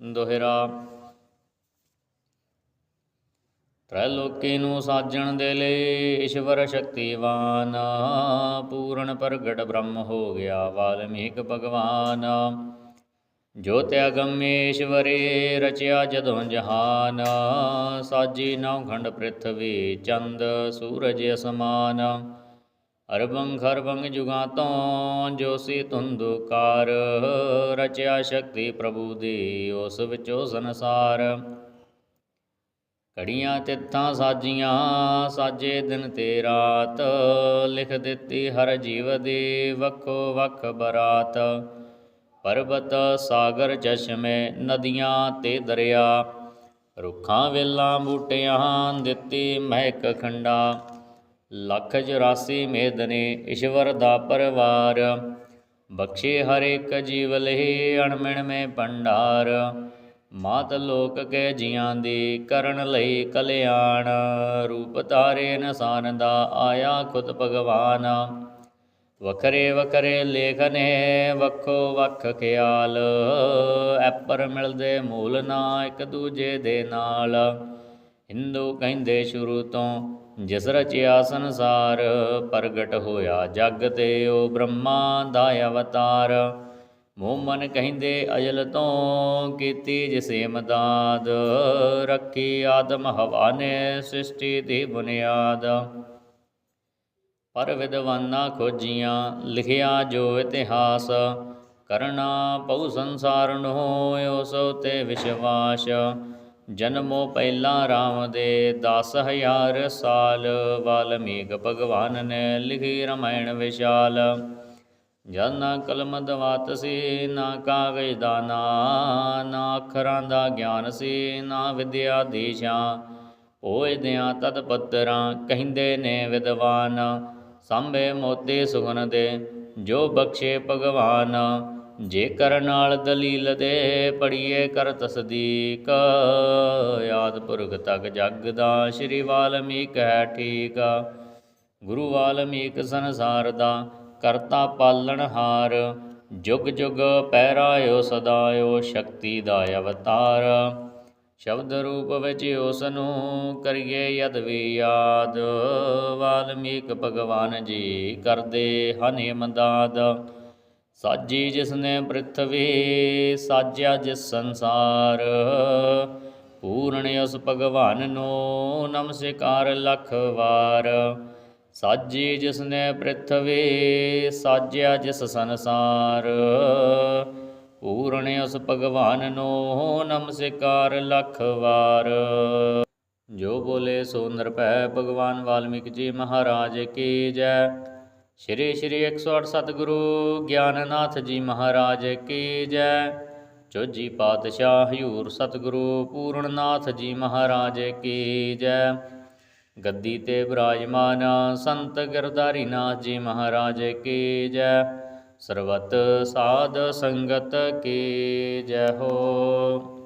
ਦੋਹਿਰਾ। ਤ੍ਰੈ ਲੋਕੀ ਨੂੰ ਸਾਜਣ ਦੇ ਲਈ ਈਸ਼ਵਰ ਸ਼ਕਤੀਵਾਨ, ਪੂਰਨ ਪ੍ਰਗਟ ਬ੍ਰਹਮ ਹੋ ਗਿਆ ਵਾਲਮੀਕ ਭਗਵਾਨ। ਜੋ ਤੇ ਅਗੰਮੇਸ਼ਵਰੇ ਰਚਿਆ ਜਦੋਂ ਜਹਾਨ, ਸਾਜੀ ਨੌ ਖੰਡ ਪ੍ਰਿਥਵੀ ਚੰਦ ਸੂਰਜ ਅਸਮਾਨ। ਅਰਬੰ ਖਰਬੰ ਜੁਗਾਂ ਤੋਂ ਜੋਸੀ ਤੁੰਦੁਕਾਰ ਰਚਿਆ ਸ਼ਕਤੀ ਪ੍ਰਭੂ ਦੀ ਉਸ ਵਿੱਚੋ ਸੰਸਾਰ। ਘੜੀਆਂ ਤਿੱਥਾਂ ਸਾਜੀਆਂ, ਸਾਜੇ ਦਿਨ ਤੇ ਰਾਤ, ਲਿਖ ਦਿੱਤੀ ਹਰ ਜੀਵ ਦੀ ਵੱਖੋ ਵੱਖ ਬਰਾਤ। ਪਰਬਤ ਸਾਗਰ ਚਸ਼ਮੇ ਨਦੀਆਂ ਤੇ ਦਰਿਆ, ਰੁੱਖਾਂ ਵੇਲਾਂ ਬੂਟਿਆਂ ਦਿੱਤੀ ਮਹਿਕ ਖੰਡਾ। ਲੱਖ 84 ਮੇਦਨੇ ਈਸ਼ਵਰ ਦਾ ਪਰਵਾਰ। ਬਖਸ਼ੇ ਹਰ ਇੱਕ ਜੀਵ ਲਹੀ ਅਣਮਿਣ ਮੇ ਭੰਡਾਰ। ਮਾਤ ਲੋਕ ਕੇ ਜੀਆਂ ਦੀ ਕਰਨ ਲਈ ਕਲਿਆਣ। ਰੂਪ ਤਾਰੇ ਨਸਾਨ ਦਾ ਆਇਆ ਖੁਦ ਭਗਵਾਨ। ਵਖਰੇ ਵਖਰੇ ਲੇਖ ਨੇ ਵੱਖੋ ਵੱਖ ਖਿਆਲ। ਐਪਰ ਮਿਲਦੇ ਮੂਲ ਨਾ ਇੱਕ ਦੂਜੇ ਦੇ ਨਾਲ। ਹਿੰਦੂ ਕਹਿੰਦੇ ਸ਼ੁਰੂ ਤੋਂ ਜਿਸ ਰਚਿਆ ਸੰਸਾਰ ਪ੍ਰਗਟ ਹੋਇਆ ਜਗ ਤੇ ਉਹ ਬ੍ਰਹਮਾ ਦਾ ਅਵਤਾਰ। ਮੋਮਨ ਕਹਿੰਦੇ, ਅਜਲ ਤੋਂ ਕੀਤੀ ਜਿਸੇ ਮਦਾਦ ਰੱਖੀ ਆਦਮ ਹਵਾ ਨੇ ਸ੍ਰਿਸ਼ਟੀ ਦੀ ਬੁਨਿਆਦ। ਪਰ ਵਿਦਵਾਨਾਂ ਖੋਜੀਆਂ, ਲਿਖਿਆ ਜੋ ਇਤਿਹਾਸ, ਕਰਨਾ ਪਉ ਸੰਸਾਰ ਨੂੰ ਉਸ ਉਤੇ ਵਿਸ਼ਵਾਸ। ਜਨਮੋ ਪਹਿਲਾਂ RAM ਦੇ 10000 ਸਾਲ ਵਾਲਮੀਕ ਭਗਵਾਨ ਨੇ ਲਿਖੀ ਰਮਾਇਣ ਵਿਸ਼ਾਲ। ਜਦ ਨਾ ਕਲਮ ਦਵਾਤ ਸੀ, ਨਾ ਕਾਗਜ਼ ਦਾ ਨਾ ਨਾ ਅੱਖਰਾਂ ਦਾ ਗਿਆਨ ਸੀ, ਨਾ ਵਿਦਿਆ ਦੀਸ਼ਾਂ। ਓਇਦਿਆਂ ਤਦ ਪੱਤਰਾਂ ਕਹਿੰਦੇ ਨੇ ਵਿਦਵਾਨ, ਸੰਭੇ ਮੋਤੇ ਸੁਗਨ ਦੇ, ਜੋ ਬਖਸ਼ੇ ਭਗਵਾਨ। ਜੇ ਕਰ ਨਾਲ ਦਲੀਲ ਦੇ ਪੜੀਏ ਕਰ ਤਸਦੀਕ। ਯਾਦ ਪੁਰਖ ਤਕ ਜਗ ਦਾ ਸ਼੍ਰੀ ਵਾਲਮੀਕ ਹੈ ਠੀਕ। ਗੁਰੂ ਵਾਲਮੀਕ ਸੰਸਾਰ ਦਾ ਕਰਤਾ ਪਾਲਣਹਾਰ ਜੁਗ ਜੁਗ ਪਹਿਰਾਇਓ ਸਦਾਇਓ ਸ਼ਕਤੀ ਦਾ ਅਵਤਾਰ। ਸ਼ਬਦ ਰੂਪ ਵਿੱਚ ਉਸ ਨੂੰ ਕਰੀਏ ਯਦ ਵੀ ਯਾਦ। ਵਾਲਮੀਕ ਭਗਵਾਨ ਜੀ ਕਰਦੇ ਹਨ ਇਮਦਾਦ। ਸਾਜੀ ਜਿਸਨੇ ਪ੍ਰਿਥਵੀ, ਸਾਜਿਆ ਜਿਸ ਸੰਸਾਰ। ਪੂਰਨ ਉਸ ਭਗਵਾਨ ਨੂੰ ਨਮਸਕਾਰ ਲੱਖ ਵਾਰ। ਸਾਜੀ ਜਿਸ ਨੇ ਪ੍ਰਿਥਵੀ, ਸਾਜਿਆ ਜਿਸ ਸੰਸਾਰ। ਪੂਰਨ ਉਸ ਭਗਵਾਨ ਨੂੰ ਨਮਸਕਾਰ ਲੱਖ ਵਾਰ। ਜੋ ਬੋਲੇ ਸੋ ਨਿਰਭੈ ਭਗਵਾਨ ਵਾਲਮੀਕ ਜੀ ਮਹਾਰਾਜ ਕੀ ਜੈ। ਸ਼੍ਰੀ ਸ਼੍ਰੀ 108 ਸਤਿਗੁਰੂ ਗਿਆਨਨਾਥ ਜੀ ਮਹਾਰਾਜ ਕੀ ਜੈ। ਚੋਜੀ ਪਾਤਸ਼ਾਹ ਹਯੂਰ ਸਤਿਗੁਰੂ ਪੂਰਨਨਾਥ ਜੀ ਮਹਾਰਾਜ ਕੀ ਜੈ। ਗੱਦੀ ਤੇ ਬਿਰਾਜਮਾਨ ਸੰਤ ਗਿਰਧਾਰੀ ਨਾਥ ਜੀ ਮਹਾਰਾਜ ਕੀ ਜੈ। ਸਰਬਤ ਸਾਧ ਸੰਗਤ ਕੀ ਜੈ ਹੋ।